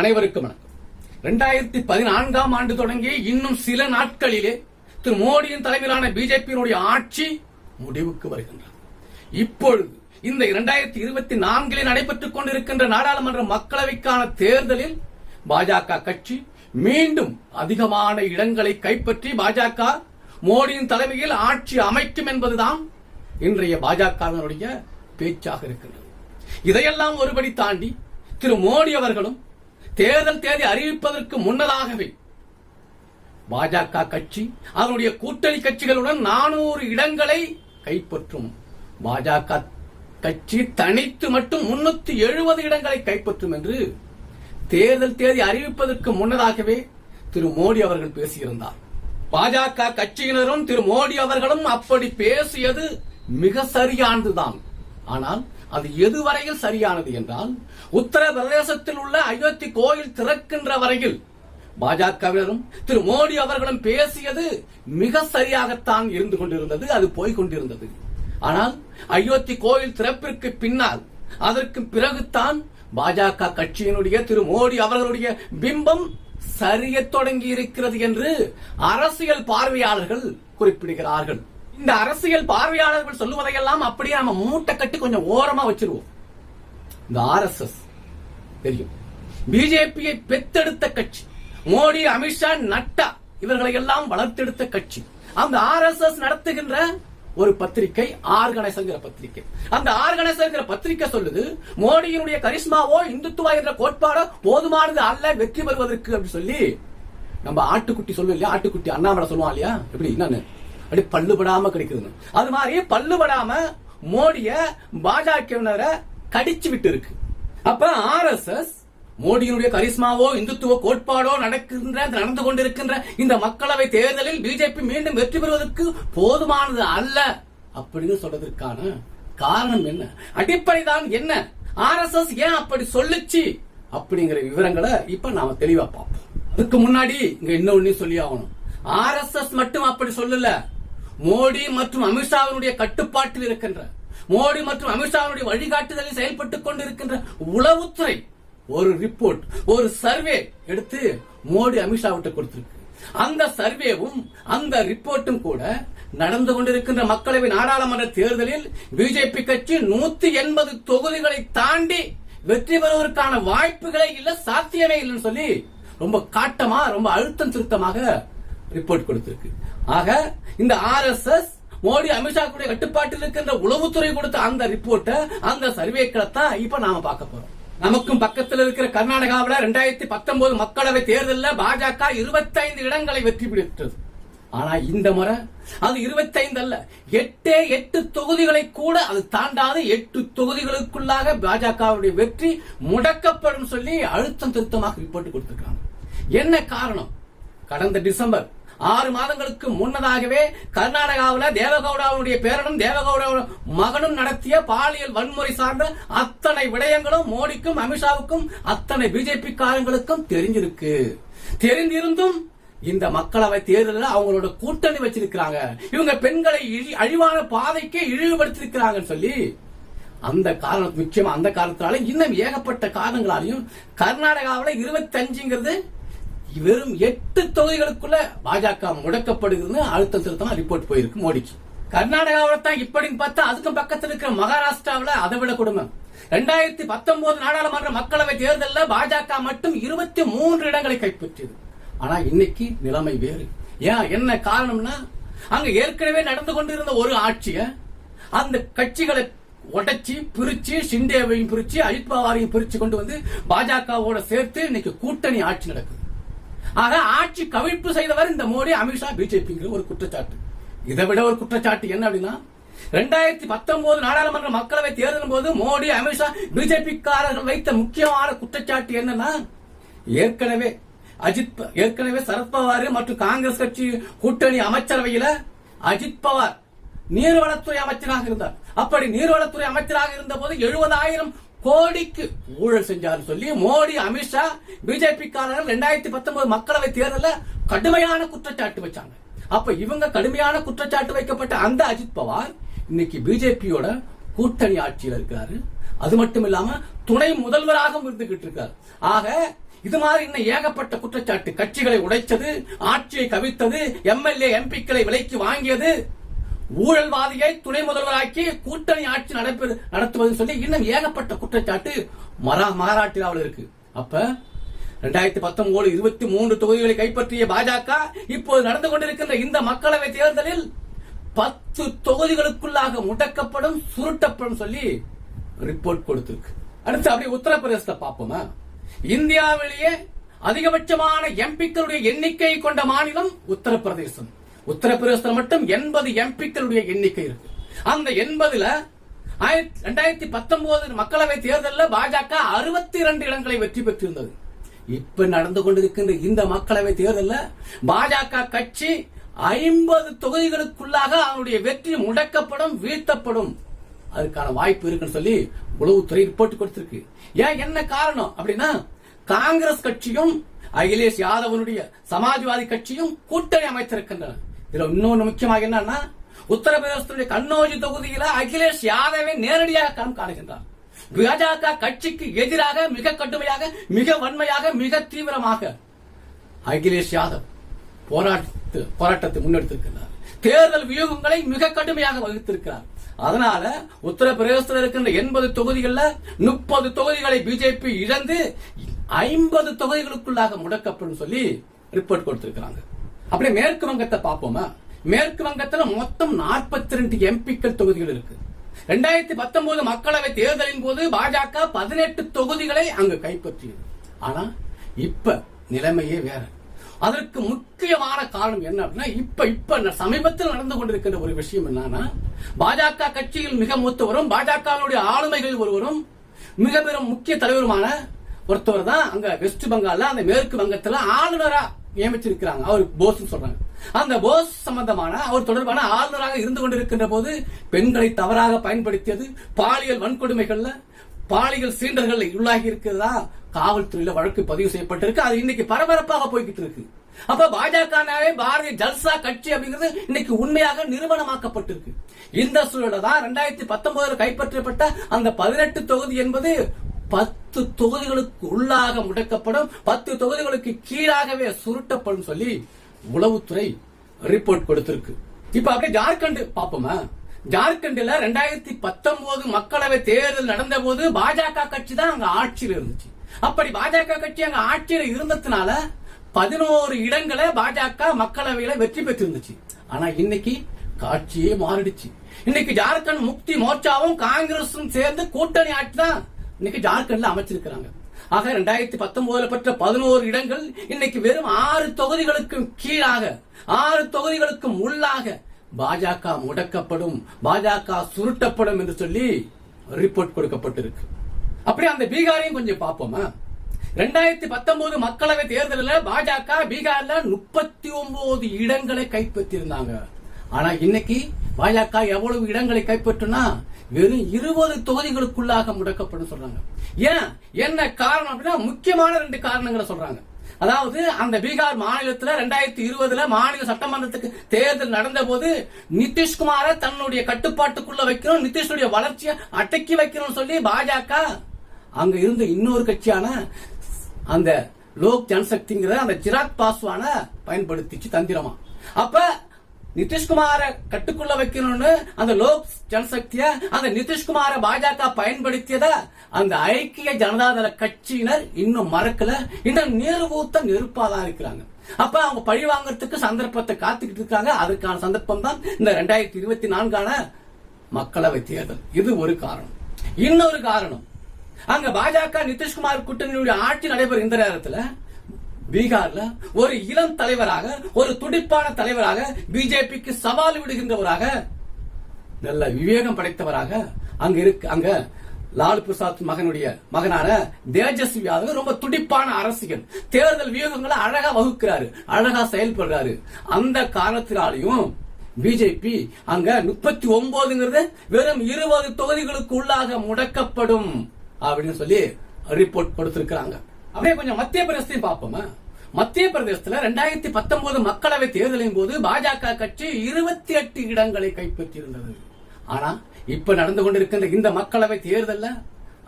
அனைவருக்கும் வணக்கம். இரண்டாயிரத்தி பதினான்காம் ஆண்டு தொடங்கி இன்னும் சில நாட்களிலே திரு மோடியின் தலைமையிலான பிஜேபியினுடைய ஆட்சி முடிவுக்கு வருகின்றது. இப்பொழுது இந்த இரண்டாயிரத்தி இருபத்தி நான்கிலே நடைபெற்றுக் கொண்டிருக்கின்ற நாடாளுமன்ற மக்களவைக்கான தேர்தலில் பாஜக கட்சி மீண்டும் அதிகமான இடங்களை கைப்பற்றி பாஜக மோடியின் தலைமையில் ஆட்சி அமைக்கும் என்பதுதான் இன்றைய பாஜகவினுடைய பேச்சாக இருக்கின்றது. இதையெல்லாம் ஒருபடி தாண்டி திரு மோடி அவர்களும் தேர்தல் தேதி அறிவிப்பதற்கு முன்னதாகவே பாஜக கட்சி அதனுடைய கூட்டணி கட்சிகளுடன் நானூறு இடங்களை கைப்பற்றும். பாஜக கட்சி தனித்து மட்டும் முன்னூத்தி எழுபது இடங்களை கைப்பற்றும் என்று தேர்தல் தேதி அறிவிப்பதற்கு முன்னதாகவே திரு மோடி அவர்கள் பேசியிருந்தார். பாஜக கட்சியினரும் திரு மோடி அவர்களும் அப்படி பேசியது மிக சரியானதுதான். ஆனால் அது எதுவரையில் சரியானது என்றால் உத்தரப்பிரதேசத்தில் உள்ள அயோத்தி கோயில் திறக்கின்ற வரையில் பாஜகவினரும் திரு மோடி அவர்களும் பேசியது மிக சரியாகத்தான் இருந்து கொண்டிருந்தது அது போய்கொண்டிருந்தது ஆனால் அயோத்தி கோயில் திறப்பிற்கு பின்னால் அதற்கு பிறகுதான் பாஜக கட்சியினுடைய திரு மோடி அவர்களுடைய பிம்பம் சரியத் தொடங்கி இருக்கிறது என்று அரசியல் பார்வையாளர்கள் குறிப்பிடுகிறார்கள். இந்த அரசியல் பார்வையாளர்கள் சொல்லுவதையெல்லாம் அப்படியே நம்ம மூட்டை கட்டி கொஞ்சம் ஓரமா வச்சிருவோம். இந்த ஆர்எஸ்எஸ் தெரியும். பிஜேபியை பெத்தெடுத்த கட்சி மோடி அமித்ஷா நட்டா இவர்களை எல்லாம் வளர்த்தெடுத்த கட்சி. அந்த ஆர்எஸ்எஸ் நடத்துகின்ற ஒரு பத்திரிகை ஆர் கணேசங்கிற பத்திரிகை. அந்த ஆர் கணேசங்கிற பத்திரிகை சொல்லுது மோடியினுடைய கரிஷ்மாவோ இந்துத்துவா என்ற கோட்பாடோ போதுமானது அல்ல வெற்றி பெறுவதற்கு அப்படின்னு சொல்லி நம்ம ஆட்டுக்குட்டி சொல்லுவோம் இல்லையா? ஆட்டுக்குட்டி அண்ணாமலை சொல்லுவான் இல்லையா? எப்படி என்னன்னு? அப்படி பல்லுபடாம கிடைக்குதுங்க அது மாதிரி பல்லுபடாம மோடிய பாஜகவினரை கடிச்சு விட்டு இருக்கு அப்ப ஆர்எஸ்எஸ் மோடியினுடைய கரிஸ்மாவோ இந்துத்துவ கோட்பாடோ நடக்கின்ற நடந்து கொண்டிருக்கின்ற இந்த மக்களவை தேர்தலில் பிஜேபி மீண்டும் வெற்றி பெறுவதற்கு போதுமானது அல்ல அப்படின்னு சொல்றதற்கான காரணம் என்ன? அடிப்படை தான் என்ன ஆர்எஸ்எஸ் ஏன் அப்படி சொல்லுச்சு? அப்படிங்கிற விவரங்களை இப்ப நாம தெளிவா பார்ப்போம். அதுக்கு முன்னாடி இங்க இன்னொன்னு சொல்லி ஆகணும். ஆர்எஸ்எஸ் மட்டும் அப்படி சொல்லல. மோடி மற்றும் அமித்ஷாவினுடைய கட்டுப்பாட்டில் இருக்கின்ற மோடி மற்றும் அமித்ஷாவினுடைய வழிகாட்டுதலில் செயல்பட்டுக் கொண்டிருக்கின்ற உளவுத்துறை ஒரு ரிப்போர்ட் ஒரு சர்வே எடுத்து மோடி அமித்ஷா விட்டு கொடுத்திருக்கு. அந்த சர்வேவும் அந்த ரிப்போர்ட்டும் கூட நடந்து கொண்டிருக்கின்ற மக்களவை நாடாளுமன்ற தேர்தலில் பிஜேபி கட்சி நூத்தி எண்பது தொகுதிகளை தாண்டி வெற்றி பெறுவதற்கான வாய்ப்புகளே இல்ல சாத்தியமே இல்லைன்னு சொல்லி ரொம்ப காட்டமா ரொம்ப அழுத்தம் திருத்தமாக ரிப்போர்ட் கொடுத்திருக்கு. ஆக இந்த ஆர்எஸ்எஸ் மோடி அமித்ஷா கூட கட்டுப்பாட்டில் இருக்கின்ற உளவுத்துறை கொடுத்த அந்த ரிப்போர்ட்டை அந்த சர்வேக்களை தான் இப்ப நாம பார்க்க போறோம். நமக்கும் பக்கத்தில் இருக்கிற கர்நாடகாவில் ரெண்டாயிரத்தி பத்தொன்பது மக்களவை தேர்தலில் பாஜக இருபத்தைந்து இடங்களை வெற்றி பெற்றது ஆனா இந்த முறை அது இருபத்தைந்து அல்ல. எட்டே எட்டு தொகுதிகளை கூட அது தாண்டாத. எட்டு தொகுதிகளுக்குள்ளாக பாஜகவுடைய வெற்றி முடக்கப்படும் சொல்லி அழுத்தம் திருத்தமாக ரிப்போர்ட் கொடுத்திருக்காங்க என்ன காரணம்? கடந்த டிசம்பர் ஆறு மாதங்களுக்கு முன்னதாகவே கர்நாடகாவில் தேவகவுடாவுடைய பேரனும் தேவகவுடா மகனும் நடத்திய பாலியல் வன்முறை சார்ந்த அத்தனை விடயங்களும் மோடிக்கும் அமித்ஷாவுக்கும் அத்தனை பிஜேபி காரங்களுக்கும் தெரிஞ்சிருக்கு. தெரிந்திருந்தும் இந்த மக்களவை தேர்தலில் அவங்களோட கூட்டணி வச்சிருக்கிறாங்க. இவங்க பெண்களை இழி- அழிவான பாதைக்கே இழிவுபடுத்திருக்கிறாங்கன்னு சொல்லி அந்த காரணம் முக்கியமா அந்த காரணத்தினாலும் இன்னும் ஏகப்பட்ட காரணங்களாலையும் கர்நாடகாவில் இருபத்தி அஞ்சுங்கிறது வெறும் எட்டு தொகுதிகளுக்குள்ள பாஜக முடக்கப்படுகிறது அழுத்தம் திருத்தமா ரிப்போர்ட் போயிருக்கு மோடிக்கு. கர்நாடகாவில் தான் இப்படின்னு பார்த்தா அதுக்கும் பக்கத்தில் இருக்கிற மகாராஷ்டிராவில் அதை விட கொடுமை. ரெண்டாயிரத்தி பத்தொன்பது நாடாளுமன்ற மக்களவை தேர்தலில் பாஜக மட்டும் இருபத்தி மூன்று இடங்களை கைப்பற்றியது. ஆனா இன்னைக்கு நிலைமை வேறு. ஏன் என்ன காரணம்னா அங்க ஏற்கனவே நடந்து கொண்டிருந்த ஒரு ஆட்சிய அந்த கட்சிகளை உடைச்சி பிரிச்சு சிண்டேவையும் பிரிச்சு அஜித் பவாரையும் பிரிச்சு கொண்டு வந்து பாஜகவோட சேர்த்து இன்னைக்கு கூட்டணி ஆட்சி நடக்குது. ஆக ஆட்சி கவிழ்ப்பு செய்தவர் இந்த மோடி அமித்ஷா பிஜேபிங்கிற ஒரு குற்றச்சாட்டு. இதை விட ஒரு குற்றச்சாட்டு என்ன அப்படின்னா ரெண்டாயிரத்தி பத்தொன்பது நாடாளுமன்ற மக்களவை தேர்தலின் போது மோடி அமித்ஷா பிஜேபிக்காரர்கள் வைத்த முக்கியமான குற்றச்சாட்டு என்னன்னா ஏற்கனவே அஜித் ஏற்கனவே சரத்பவார் மற்றும் காங்கிரஸ் கட்சி கூட்டணி அமைச்சரவையில அஜித் பவார் நீர்வளத்துறை அமைச்சராக இருந்தார். அப்படி நீர்வளத்துறை அமைச்சராக இருந்த போது எழுபதாயிரம் கோடிக்கு ஊழல் செஞ்சார் சொல்லி மோடி அமித்ஷா பிஜேபி காரர்கள் ரெண்டாயிரத்தி பத்தொன்பது மக்களவை தேர்தலில் கடுமையான குற்றச்சாட்டு வச்சாங்க. அப்ப இவங்க கடுமையான குற்றச்சாட்டு வைக்கப்பட்ட அந்த அஜித் பவார் இன்னைக்கு பிஜேபியோட கூட்டணி ஆட்சியில் இருக்கிறாரு அது மட்டும் இல்லாம துணை முதல்வராகவும் இருந்துகிட்டு இருக்காரு. ஆக இது மாதிரி இன்னும் ஏகப்பட்ட குற்றச்சாட்டு கட்சிகளை உடைச்சது ஆட்சியை கவிழ்த்தது எம்எல்ஏ எம்பிக்களை விலைக்கு வாங்கியது ஊழல்வாதியை துணை முதல்வராக்கி கூட்டணி ஆட்சி நடப்பது நடத்துவது சொல்லி இன்னும் ஏகப்பட்ட குற்றச்சாட்டு மரா மகாராஷ்டிராவில் இருக்கு. அப்ப ரெண்டாயிரத்தி பத்தொன்பது இருபத்தி மூன்று தொகுதிகளை கைப்பற்றிய பாஜக இப்போது நடந்து கொண்டிருக்கின்ற இந்த மக்களவை தேர்தலில் பத்து தொகுதிகளுக்குள்ளாக முடக்கப்படும் சுருட்டப்படும் சொல்லி ரிப்போர்ட் கொடுத்திருக்கு. அடுத்து அப்படியே உத்தரப்பிரதேசத்தை பார்ப்போமா? இந்தியாவிலேயே அதிகபட்சமான எம்பிக்களுடைய எண்ணிக்கை கொண்ட மாநிலம் உத்தரப்பிரதேசம். உத்தரப்பிரதேசத்தில் மட்டும் எண்பது எம்பிக்களுடைய எண்ணிக்கை இருக்கு. அந்த எண்பதுல ரெண்டாயிரத்தி பத்தொன்பது மக்களவை தேர்தலில் பாஜக அறுபத்தி இரண்டு இடங்களை வெற்றி பெற்றிருந்தது. இப்ப நடந்து கொண்டிருக்கின்ற இந்த மக்களவை தேர்தலில் பாஜக கட்சி ஐம்பது தொகுதிகளுக்குள்ளாக அவனுடைய வெற்றி முடக்கப்படும் வீழ்த்தப்படும். அதுக்கான வாய்ப்பு இருக்குன்னு சொல்லி உளவுத்துறை ரிப்போர்ட் கொடுத்திருக்கு. ஏன் என்ன காரணம் அப்படின்னா காங்கிரஸ் கட்சியும் அகிலேஷ் யாதவனுடைய சமாஜ்வாதி கட்சியும் கூட்டணி அமைத்திருக்கின்றன. இதுல இன்னொன்று முக்கியமாக என்னன்னா உத்தரப்பிரதேசத்துடைய கண்ணோஜி தொகுதியில அகிலேஷ் யாதவை நேரடியாக களம் காணுகின்றார். பாஜக கட்சிக்கு எதிராக மிக கடுமையாக மிக வன்மையாக மிக தீவிரமாக அகிலேஷ் யாதவ் போராட்டத்து போராட்டத்தை முன்னெடுத்திருக்கிறார் தேர்தல் வியூகங்களை மிக கடுமையாக வகுத்திருக்கிறார். அதனால உத்தரப்பிரதேசத்தில் இருக்கின்ற எண்பது தொகுதிகளில் முப்பது தொகுதிகளை பிஜேபி இழந்து ஐம்பது தொகுதிகளுக்குள்ளாக முடக்கப்படும் சொல்லி ரிப்போர்ட் கொடுத்திருக்கிறாங்க. அப்படியே மேற்கு வங்கத்தை பார்ப்போமா? மேற்கு வங்கத்துல மொத்தம் நாற்பத்தி ரெண்டு எம்பிக்கள் தொகுதிகள் இருக்கு. ரெண்டாயிரத்தி பத்தொன்பது மக்களவை தேர்தலின் போது பாஜக பதினெட்டு தொகுதிகளை அங்கு கைப்பற்றியது. ஆனா இப்ப நிலைமையே வேற. அதற்கு முக்கியமான காரணம் என்ன அப்படின்னா இப்ப இப்ப சமீபத்தில் நடந்து கொண்டிருக்கின்ற ஒரு விஷயம் என்னன்னா பாஜக கட்சியில் மிக மூத்தவரும் பாஜகவுடைய ஆளுமைகள் ஒருவரும் மிக பெரும் முக்கிய தலைவருமான ஒருத்தவர் தான் அங்க வெஸ்ட் பெங்கால்ல அந்த மேற்கு வங்கத்துல ஆளுநரா நியமிச்சிருக்கிறாங்க அவர் போஸ் சொல்றாங்க. அந்த போஸ் சம்பந்தமான அவர் தொடர்பான ஆளுநராக இருந்து கொண்டிருக்கின்ற போது பெண்களை தவறாக பயன்படுத்தியது பாலியல் வன்கொடுமைகள்ல பாலியல் சீண்டர்கள் உள்ளாகி இருக்கிறதா காவல்துறையில வழக்கு பதிவு செய்யப்பட்டிருக்கு. அது இன்னைக்கு பரபரப்பாக போய்கிட்டு இருக்கு. அப்ப பாஜகனாவே பாரதிய ஜல்சா கட்சி அப்படிங்கிறது இன்னைக்கு உண்மையாக நிறுவனமாக்கப்பட்டிருக்கு. இந்த சூழல தான் ரெண்டாயிரத்தி பத்தொன்பதுல கைப்பற்றப்பட்ட அந்த பதினெட்டு தொகுதி என்பது பத்து தொகுதிகளுக்கு உள்ளாக முடக்கப்படும் பத்து தொகுதிகளுக்கு கீழாகவே சுருட்டப்படும் சொல்லி உளவுத்துறை ரிப்போர்ட் கொடுத்திருக்கு. இப்ப அப்படியே ஜார்க்கண்ட் பாப்போமா ஜார்க்கண்ட்ல ரெண்டாயிரத்தி பத்தொன்பது மக்களவை தேர்தல் நடந்த போது பாஜக கட்சி தான் அங்க ஆட்சியில் இருந்துச்சு. அப்படி பாஜக கட்சி அங்க ஆட்சியில் இருந்ததுனால பதினோரு இடங்களை பாஜக மக்களவையில வெற்றி பெற்றிருந்துச்சு. ஆனா இன்னைக்கு காட்சியே மாறிடுச்சு. இன்னைக்கு ஜார்க்கண்ட் முக்தி மோர்ச்சாவும் காங்கிரஸும் சேர்ந்து கூட்டணி ஆட்சி தான் இன்னைக்கு ஜார்க்கண்ட்ல அமைச்சிருக்கிறாங்க. ஆக ரெண்டாயிரத்தி பத்தொன்பதுல பெற்ற பதினோரு இடங்கள் இன்னைக்கு வெறும் ஆறு தொகுதிகளுக்கும் கீழாக ஆறு தொகுதிகளுக்கும் உள்ளாக பாஜக முடக்கப்படும் பாஜக சுருட்டப்படும் என்று சொல்லி ரிப்போர்ட் கொடுக்கப்பட்டிருக்கு. அப்படியே அந்த பீகாரையும் கொஞ்சம் பார்ப்போமா? ரெண்டாயிரத்தி பத்தொன்பது மக்களவை தேர்தலில் பாஜக பீகார்ல முப்பத்தி ஒன்பது இடங்களை கைப்பற்றியிருந்தாங்க. ஆனா இன்னைக்கு பாஜக எவ்வளவு இடங்களை கைப்பற்றுனா வெறும் இருபது தொகுதிகளுக்குள்ளாக முடக்கப்படும் சொல்றாங்க. ஏன்? என்ன காரணம் அப்படின்னா முக்கியமான ரெண்டு காரணங்களை சொல்றாங்க. அதாவது அந்த பீகார் மாநிலத்தில் ரெண்டாயிரத்தி இருபதுல மாநில சட்டமன்றத்துக்கு தேர்தல் நடந்த போது நிதிஷ்குமாரை தன்னுடைய கட்டுப்பாட்டுக்குள்ள வைக்கணும் நிதிஷுடைய வளர்ச்சியை அடக்கி வைக்கணும் சொல்லி பாஜக அங்க இருந்த இன்னொரு கட்சியான அந்த லோக் ஜனசக்திங்கிற அந்த சிராக் பாஸ்வான பயன்படுத்திச்சு தந்திரமா. அப்ப நிதிஷ்குமார கட்டுக்குள்ள வைக்கணும்னு அந்த லோக் ஜனசக்திய அந்த நிதிஷ்குமார பாஜக பயன்படுத்தியத அந்த ஐக்கிய ஜனதாதள கட்சியினர் இன்னும் மறக்கல. இன்னும் நீர்வூத்த நெருப்பாதான் இருக்கிறாங்க. அப்ப அவங்க பழி வாங்கறதுக்கு சந்தர்ப்பத்தை காத்துக்கிட்டு இருக்காங்க. அதுக்கான சந்தர்ப்பம் தான் இந்த ரெண்டாயிரத்தி இருபத்தி நான்கான மக்களவை தேர்தல். இது ஒரு காரணம். இன்னொரு காரணம். அங்க பாஜக நிதிஷ்குமார் கூட்டணியுடைய ஆட்சி நடைபெறும் இந்த நேரத்துல பீகார்ல ஒரு இளம் தலைவராக ஒரு துடிப்பான தலைவராக பிஜேபிக்கு சவால் விடுகின்றவராக நல்ல விவேகம் படைத்தவராக அங்க இருக்கு அங்க லாலு பிரசாத் மகனுடைய மகனான தேஜஸ்வி யாதவ் ரொம்ப துடிப்பான அரசியல். தேர்தல் வியூகங்களை அழகா வகுக்கிறாரு அழகா செயல்படுறாரு. அந்த காரணத்தினாலையும் பிஜேபி அங்க முப்பத்தி ஒன்பதுங்கிறது வெறும் இருபது தொகுதிகளுக்கு உள்ளாக முடக்கப்படும் அப்படின்னு சொல்லி ரிப்போர்ட் கொடுத்திருக்கிறாங்க. அப்படியே கொஞ்சம் மத்திய பிரதேசத்தையும் பார்ப்போமா? மத்திய பிரதேசத்துல ரெண்டாயிரத்தி பத்தொன்பது மக்களவை தேர்தலின் போது பாஜக கட்சி இருபத்தி எட்டு இடங்களை கைப்பற்றியிருந்தது. ஆனா இப்ப நடந்து கொண்டிருக்கின்ற இந்த மக்களவை தேர்தல்ல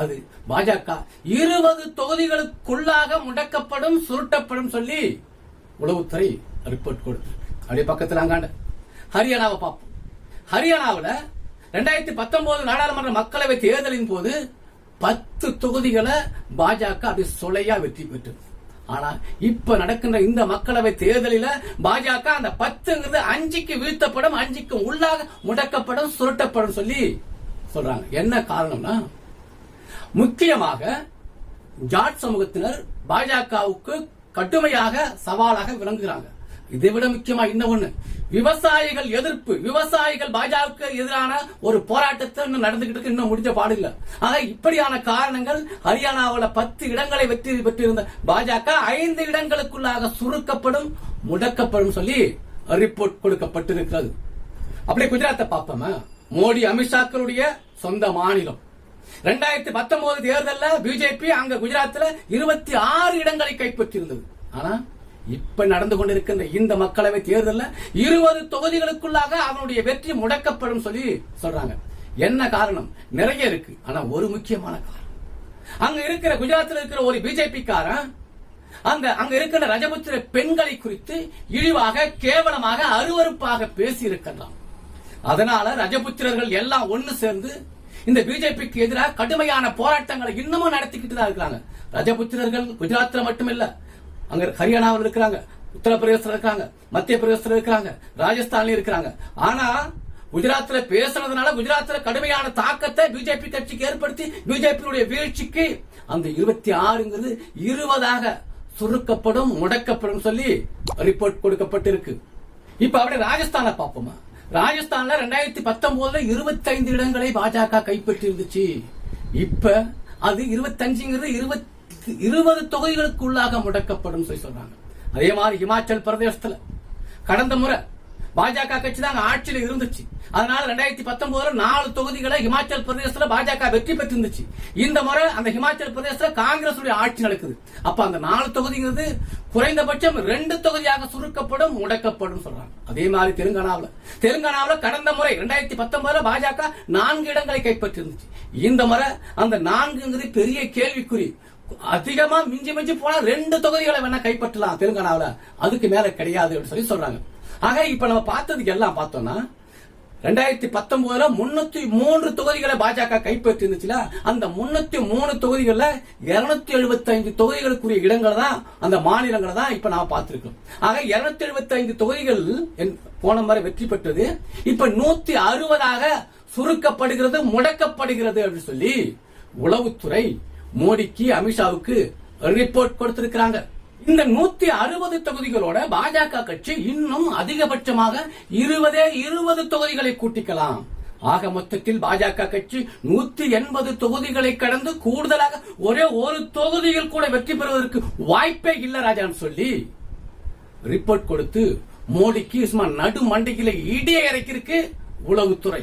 அது பாஜக இருபது தொகுதிகளுக்குள்ளாக முடக்கப்படும் சுருட்டப்படும் சொல்லி உளவுத்துறை ரிப்போர்ட் கொடுத்து. அப்படியே பக்கத்தில் அங்காண்ட ஹரியானாவை பார்ப்போம். ஹரியானாவில் ரெண்டாயிரத்தி பத்தொன்பது நாடாளுமன்ற மக்களவை தேர்தலின் போது பத்து தொகுதிகளை பாஜக அப்படி சொலையா வெற்றி பெற்றது. ஆனா இப்ப நடக்கின்ற இந்த மக்களவை தேர்தலில பாஜக அந்த பத்துங்கிறது அஞ்சுக்கு வீழ்த்தப்படும் அஞ்சுக்கு உள்ளாக முடக்கப்படும் சுருட்டப்படும் சொல்லி சொல்றாங்க. என்ன காரணம்னா முக்கியமாக ஜாட் சமூகத்தினர் பாஜகவுக்கு கடுமையாக சவாலாக விளங்குகிறாங்க. இதை விட முக்கியமா இன்னும் ஒண்ணு. விவசாயிகள் எதிர்ப்பு. விவசாயிகள் பாஜகவுக்கு எதிரான ஒரு போராட்டத்தை இன்னும் நடந்துகிட்டு இருக்கு இன்னும் முடிஞ்ச பாடில்ல. ஆக இப்படியான காரணங்கள் ஹரியானாவில் பத்து இடங்களை வெற்றி பெற்றிருந்த பாஜக ஐந்து இடங்களுக்குள்ளாக சுருக்கப்படும் முடக்கப்படும் சொல்லி ரிப்போர்ட் கொடுக்கப்பட்டிருக்கிறது. அப்படியே குஜராத்தை பார்ப்போமா? மோடி அமித்ஷாக்களுடைய சொந்த மாநிலம். ரெண்டாயிரத்தி பத்தொன்பது தேர்தலில் பிஜேபி அங்க குஜராத்தில் இருபத்தி ஆறு இடங்களை கைப்பற்றியிருந்தது. ஆனா இப்ப நடந்து கொண்டிருக்கின்ற இந்த மக்களவை தேர்தலில் இருபது தொகுதிகளுக்குள்ளாக அவனுடைய வெற்றி முடக்கப்படும் சொல்லி சொல்றாங்க. என்ன காரணம்? நிறைய இருக்கு. ஆனா ஒரு முக்கியமான காரணம். அங்க இருக்கிற குஜராத்தில் இருக்கிற ஒரு பிஜேபி காரன் அங்க அங்க இருக்கிற ரஜபுத்திர பெண்களை குறித்து இழிவாக கேவலமாக அருவருப்பாக பேசி இருக்கலாம் அதனால ரஜபுத்திரர்கள் எல்லாம் ஒண்ணு சேர்ந்து இந்த பிஜேபிக்கு எதிராக கடுமையான போராட்டங்களை இன்னமும் நடத்திக்கிட்டு தான் இருக்கிறாங்க. ரஜபுத்திரர்கள் குஜராத்தில் மட்டுமில்லை அங்க ஹரியானாவில் இருக்கிறாங்க உத்தரப்பிரதேசத்தில் இருக்காங்க மத்திய பிரதேசத்தில் இருக்கிறாங்க ராஜஸ்தான்ல இருக்கிறாங்க. ஆனா குஜராத்ல பேசுனதுனால குஜராத்ல கடுமையான தாக்கத்தை பிஜேபி கட்சிக்கு ஏற்படுத்தி பிஜேபியுடைய வீழ்ச்சிக்கு அந்த இருபத்தி ஆறுங்கிறது இருபதாக சுருக்கப்படும் முடக்கப்படும் சொல்லி ரிப்போர்ட் கொடுக்கப்பட்டிருக்கு. இப்ப அப்படியே ராஜஸ்தான பார்ப்போமா? ராஜஸ்தான்ல ரெண்டாயிரத்தி பத்தொன்பதுல இருபத்தி ஐந்து இடங்களை பாஜக கைப்பற்றி இருந்துச்சு இப்ப அது இருபத்தஞ்சுங்கிறது இருபத்தி இருபது தொகுதிகளுக்குள்ளாக முடக்கப்படும் சொல்லி சொல்றாங்க. அதே மாதிரி இமாச்சல் பிரதேசத்துல கடந்த முறை பாஜக கட்சி தான் ஆட்சியில் ஆட்சியில இருந்துச்சு. அதனால ரெண்டாயிரத்தி பத்தொன்பதுல நாலு தொகுதிகளை இமாச்சல் பிரதேசத்துல பாஜக வெற்றி பெற்றிருந்துச்சு. இந்த முறை அந்த இமாச்சல் பிரதேசத்துல காங்கிரஸ் ஆட்சி நடக்குது. அப்ப அந்த நாலு தொகுதிங்கிறது குறைந்தபட்சம் ரெண்டு தொகுதியாக சுருக்கப்படும் முடக்கப்படும் சொல்றாங்க. அதே மாதிரி தெலுங்கானாவில். தெலுங்கானாவில் கடந்த முறை ரெண்டாயிரத்தி பத்தொன்பதுல பாஜக நான்கு இடங்களை கைப்பற்றிருந்துச்சு. இந்த முறை அந்த நான்குங்கிறது பெரிய கேள்விக்குறி. அதிகமா மிஞ்சி மிஞ்சி போனா ரெண்டு தொகுதிகளை வேணா கைப்பற்றலாம் தெலுங்கானாவுல. அதுக்கு மேல கிடையாது அப்படின்னு சொல்லி சொல்றாங்க. ஆக இப்ப நம்ம பார்த்ததுக்கு எல்லாம் பார்த்தோம்னா ரெண்டாயிரத்தி பத்தொன்பதுல முன்னூத்தி மூன்று தொகுதிகளை பாஜக கைப்பற்றி இருந்துச்சுல அந்த முன்னூத்தி மூணு தொகுதிகள்ல இருநூத்தி எழுபத்தி ஐந்து தொகுதிகளுக்குரிய இடங்கள் தான் அந்த மாநிலங்களை தான் இப்ப நாம பார்த்திருக்கோம். ஆக இருநூத்தி எழுபத்தி ஐந்து தொகுதிகள் என்- போன முறை வெற்றி பெற்றது. இப்ப நூத்தி அறுபதாக சுருக்கப்படுகிறது முடக்கப்படுகிறது அப்படின்னு சொல்லி உளவுத்துறை மோடிக்கு அமித்ஷாவுக்கு ரிப்போர்ட் கொடுத்திருக்கிறாங்க. இந்த நூத்தி அறுபது தொகுதிகளோட பாஜக கட்சி இன்னும் அதிகபட்சமாக இருபதே இருபது தொகுதிகளை கூட்டிக்கலாம். ஆக மொத்தத்தில் பாஜக கட்சி நூத்தி எண்பது தொகுதிகளை கடந்து கூடுதலாக ஒரே ஒரு தொகுதியில் கூட வெற்றி பெறுவதற்கு வாய்ப்பே இல்ல ராஜான்னு சொல்லி ரிப்போர்ட் கொடுத்து மோடிக்கு சும்மா நடு மண்டியில இடிய இறக்கிருக்கு உளவுத்துறை.